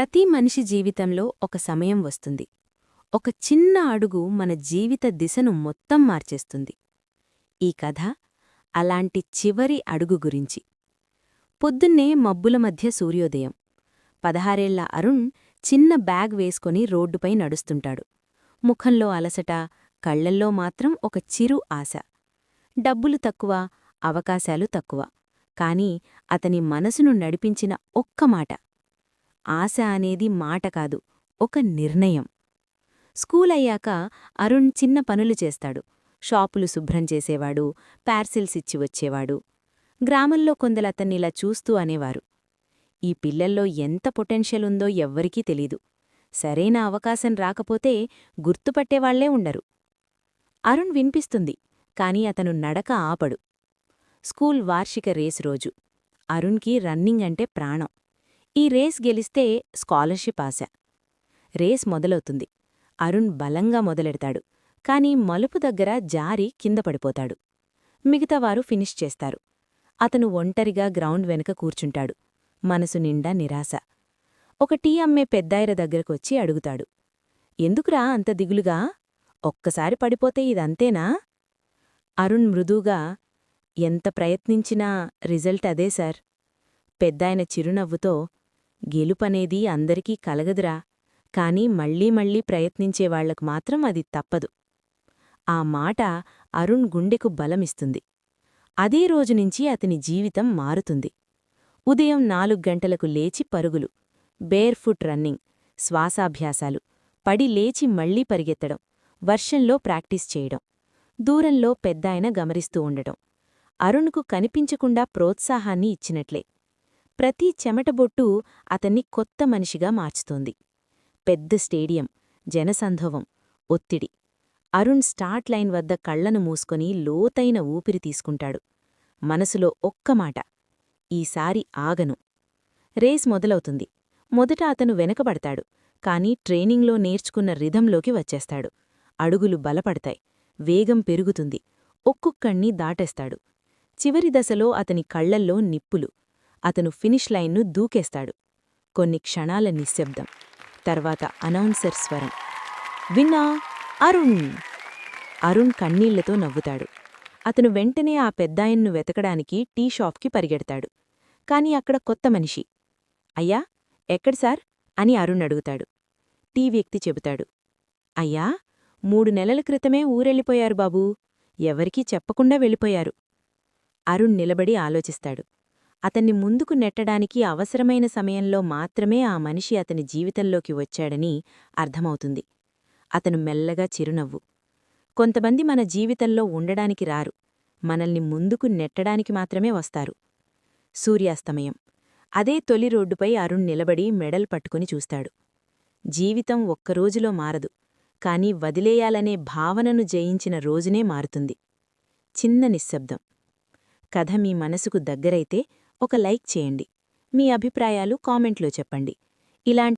ప్రతి మనిషి జీవితంలో ఒక సమయం వస్తుంది. ఒక చిన్న అడుగు మన జీవిత దిశను మొత్తం మార్చేస్తుంది. ఈ కథ అలాంటి చివరి అడుగు గురించి. పొద్దున్నే మబ్బుల మధ్య సూర్యోదయం. పదహారేళ్ళ అరుణ్ చిన్న బ్యాగ్ వేసుకొని రోడ్డుపై నడుస్తుంటాడు. ముఖంలో అలసట కళ్ళల్లో మాత్రం ఒక చిరు ఆశ. డబ్బులు తక్కువ అవకాశాలు తక్కువ. కాని అతని మనసును నడిపించిన ఒక్క మాట. ఆశ అనేది మాట కాదు ఒక నిర్ణయం. స్కూలయ్యాక అరుణ్ చిన్న పనులు చేస్తాడు. షాపులు శుభ్రం చేసేవాడు పార్సిల్స్ ఇచ్చి వచ్చేవాడు. గ్రామంలో కొందలతన్నిలా చూస్తూ అనేవారు. ఈ పిల్లల్లో ఎంత పొటెన్షియల్ ఉందో ఎవ్వరికీ తెలీదు. సరైన అవకాశం రాకపోతే గుర్తుపట్టేవాళ్ళే ఉండరు. అరుణ్ వినిపిస్తుంది కాని అతను నడక ఆపడు. స్కూల్ వార్షిక రేసు రోజు. అరుణ్కి రన్నింగ్ అంటే ప్రాణం. ఈ రేస్ గెలిస్తే స్కాలర్షిప్ ఆశ. రేస్ మొదలవుతుంది. అరుణ్ బలంగా మొదలెడతాడు. కాని మలుపు దగ్గర జారి కింద పడిపోతాడు. మిగతావారు ఫినిష్ చేస్తారు. అతను ఒంటరిగా గ్రౌండ్ వెనుక కూర్చుంటాడు. మనసు నిండా నిరాశ. ఒక టీ అమ్మే పెద్దాయర దగ్గరకొచ్చి అడుగుతాడు. ఎందుకురా అంత దిగులుగా? ఒక్కసారి పడిపోతే ఇదంతేనా? అరుణ్ మృదువుగా ఎంత ప్రయత్నించినా రిజల్ట్ అదే సార్. పెద్దాయన చిరునవ్వుతో గెలుపనేది అందరికీ కలగదురా. కాని మళ్ళీ మళ్ళీ ప్రయత్నించేవాళ్ళకు మాత్రం అది తప్పదు. ఆ మాట అరుణ్ గుండెకు బలమిస్తుంది. అదే రోజునుంచి అతని జీవితం మారుతుంది. ఉదయం నాలుగు గంటలకు లేచి పరుగులు బేర్ఫుట్ రన్నింగ్ శ్వాసాభ్యాసాలు పడి లేచి మళ్ళీ పరిగెత్తడం వర్షంలో ప్రాక్టీస్ చేయడం దూరంలో పెద్దాయన గమనిస్తూ ఉండటం. అరుణ్కు కనిపించకుండా ప్రోత్సాహాన్ని ఇచ్చినట్లే. ప్రతి చెమటబొట్టు అతన్ని కొత్త మనిషిగా మార్చుతోంది. పెద్ద స్టేడియం జనసంధోవం ఒత్తిడి. అరుణ్ స్టార్ట్ లైన్ వద్ద కళ్ళను మూసుకొని లోతైన ఊపిరి తీసుకుంటాడు. మనసులో ఒక్క మాట ఈసారి ఆగను. రేస్ మొదలవుతుంది. మొదట అతను వెనకబడతాడు కాని ట్రైనింగ్లో నేర్చుకున్న రిధంలోకి వచ్చేస్తాడు. అడుగులు బలపడతాయి వేగం పెరుగుతుంది ఒక్కొక్కణ్ణి దాటేస్తాడు. చివరి దశలో అతని కళ్ళల్లో నిప్పులు అతను ఫినిష్ లైన్ను దూకేస్తాడు. కొన్ని క్షణాల నిశ్శబ్దం తర్వాత అనౌన్సర్ స్వరం. విన్నా అరుణ్! అరుణ్ కన్నీళ్ళతో నవ్వుతాడు. అతను వెంటనే ఆ పెద్దాయన్ను వెతకడానికి టీ షాప్కి పరిగెడతాడు. కాని అక్కడ కొత్త మనిషి. అయ్యా ఎక్కడ సార్? అని అరుణ్ అడుగుతాడు. టీ వ్యక్తి చెబుతాడు. అయ్యా మూడు నెలల క్రితమే ఊరెళ్ళిపోయారు బాబూ. ఎవరికీ చెప్పకుండా వెళ్ళిపోయారు. అరుణ్ నిలబడి ఆలోచిస్తాడు. అతన్ని ముందుకు నెట్టడానికి అవసరమైన సమయంలో మాత్రమే ఆ మనిషి అతని జీవితంలోకి వచ్చాడని అర్థమవుతుంది. అతను మెల్లగా చిరునవ్వు. కొంతమంది మన జీవితంలో ఉండడానికి రారు. మనల్ని ముందుకు నెట్టడానికి మాత్రమే వస్తారు. సూర్యాస్తమయం. అదే తొలి రోడ్డుపై అరుణ్ నిలబడి మెడల్ పట్టుకుని చూస్తాడు. జీవితం ఒక్కరోజులో మారదు. కాని వదిలేయాలనే భావనను జయించిన రోజునే మారుతుంది. చిన్న నిశ్శబ్దం. కథ మీ మనసుకు దగ్గరైతే ఒక లైక్ చేయండి. మీ అభిప్రాయాలు కామెంట్లో చెప్పండి. ఇలాంటి